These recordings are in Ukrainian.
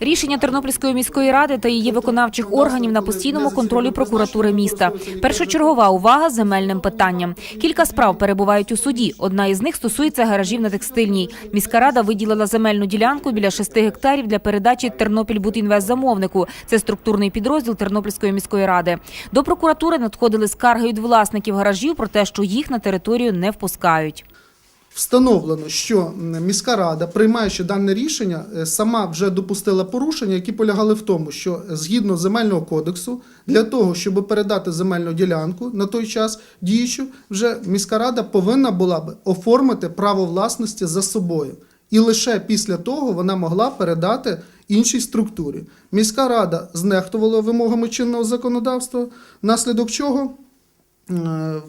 Рішення Тернопільської міської ради та її виконавчих органів на постійному контролі прокуратури міста. Першочергова увага земельним питанням. Кілька справ перебувають у суді. Одна із них стосується гаражів на текстильній. Міська рада виділила земельну ділянку біля 6 гектарів для передачі Тернопільбудінвест замовнику. Це структурний підрозділ Тернопільської міської ради. До прокуратури надходили скарги від власників гаражів про те, що їх на територію не впускають. Встановлено, що міська рада, приймаючи дане рішення, е, сама вже допустила порушення, які полягали в тому, що е, згідно земельного кодексу, для того, щоб передати земельну ділянку на той час діючу, вже міська рада повинна була б оформити право власності за собою. І лише після того вона могла передати іншій структурі. Міська рада знехтувала вимогами чинного законодавства, внаслідок чого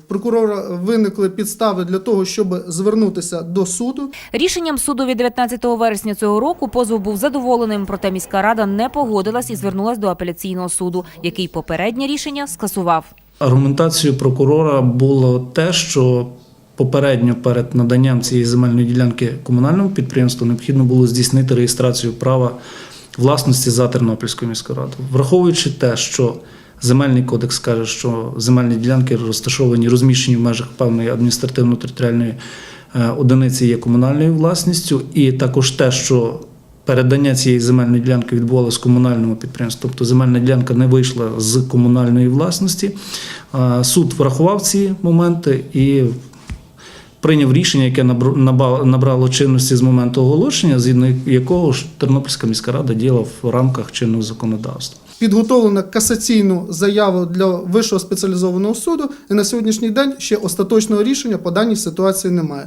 прокурора виникли підстави для того, щоб звернутися до суду. Рішенням суду від 19 вересня цього року позов був задоволеним, проте міська рада не погодилась і звернулась до апеляційного суду, який попереднє рішення скасував. Аргументацією прокурора було те, що попередньо перед наданням цієї земельної ділянки комунальному підприємству необхідно було здійснити реєстрацію права власності за Тернопільською міською радою. Враховуючи те, що земельний кодекс каже, що земельні ділянки розташовані, розміщені в межах певної адміністративно-територіальної е, одиниці є комунальною власністю, і також те, що передання цієї земельної ділянки відбувалося комунальному підприємству, тобто земельна ділянка не вийшла з комунальної власності. Е, Суд врахував ці моменти і прийняв рішення, яке набрало чинності з моменту оголошення, згідно якого ж Тернопільська міська рада діяла в рамках чинного законодавства. Підготовлено касаційну заяву для вищого спеціалізованого суду, і на сьогоднішній день ще остаточного рішення по даній ситуації немає.